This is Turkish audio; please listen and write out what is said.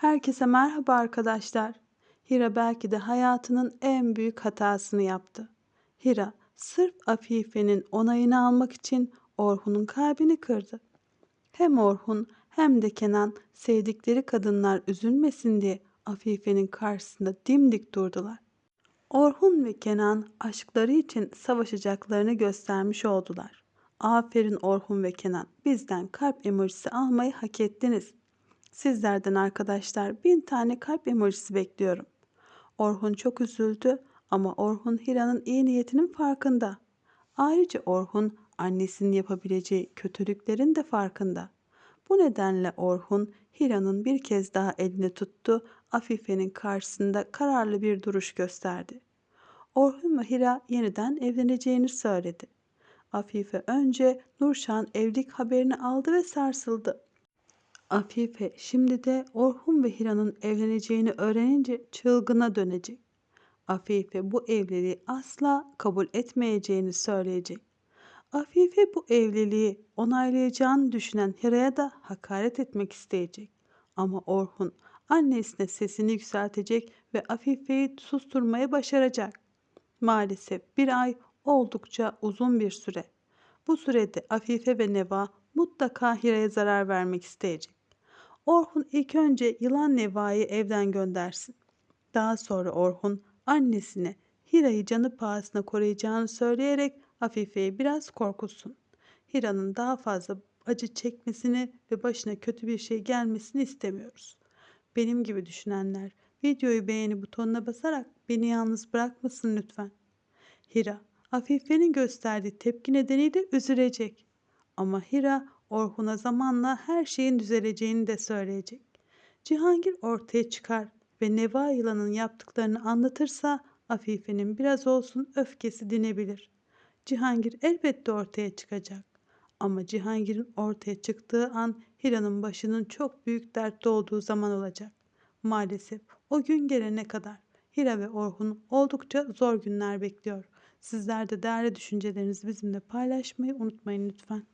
Herkese merhaba arkadaşlar. Hira belki de hayatının en büyük hatasını yaptı. Hira sırf Afife'nin onayını almak için Orhun'un kalbini kırdı. Hem Orhun hem de Kenan sevdikleri kadınlar üzülmesin diye Afife'nin karşısında dimdik durdular. Orhun ve Kenan aşkları için savaşacaklarını göstermiş oldular. Aferin Orhun ve Kenan. Bizden kalp emojisi almayı hak ettiniz. Sizlerden arkadaşlar bin tane kalp emojisi bekliyorum. Orhun çok üzüldü ama Orhun Hira'nın iyi niyetinin farkında. Ayrıca Orhun annesinin yapabileceği kötülüklerin de farkında. Bu nedenle Orhun Hira'nın bir kez daha elini tuttu, Afife'nin karşısında kararlı bir duruş gösterdi. Orhun ve Hira yeniden evleneceğini söyledi. Afife önce Nurşan evlilik haberini aldı ve sarsıldı. Afife şimdi de Orhun ve Hira'nın evleneceğini öğrenince çılgına dönecek. Afife bu evliliği asla kabul etmeyeceğini söyleyecek. Afife bu evliliği onaylayacağını düşünen Hira'ya da hakaret etmek isteyecek. Ama Orhun annesine sesini yükseltecek ve Afife'yi susturmayı başaracak. Maalesef bir ay oldukça uzun bir süre. Bu sürede Afife ve Neva mutlaka Hira'ya zarar vermek isteyecek. Orhun ilk önce yılan Neva'yı evden göndersin. Daha sonra Orhun annesine Hira'yı canı pahasına koruyacağını söyleyerek Afife'yi biraz korkutsun. Hira'nın daha fazla acı çekmesini ve başına kötü bir şey gelmesini istemiyoruz. Benim gibi düşünenler videoyu beğeni butonuna basarak beni yalnız bırakmasın lütfen. Hira, Afife'nin gösterdiği tepki nedeniyle üzülecek. Ama Hira Orhun'a zamanla her şeyin düzeleceğini de söyleyecek. Cihangir ortaya çıkar ve Neva yılanın yaptıklarını anlatırsa Afife'nin biraz olsun öfkesi dinebilir. Cihangir elbette ortaya çıkacak. Ama Cihangir'in ortaya çıktığı an Hira'nın başının çok büyük dertte olduğu zaman olacak. Maalesef o gün gelene kadar Hira ve Orhun oldukça zor günler bekliyor. Sizler de değerli düşüncelerinizi bizimle paylaşmayı unutmayın lütfen.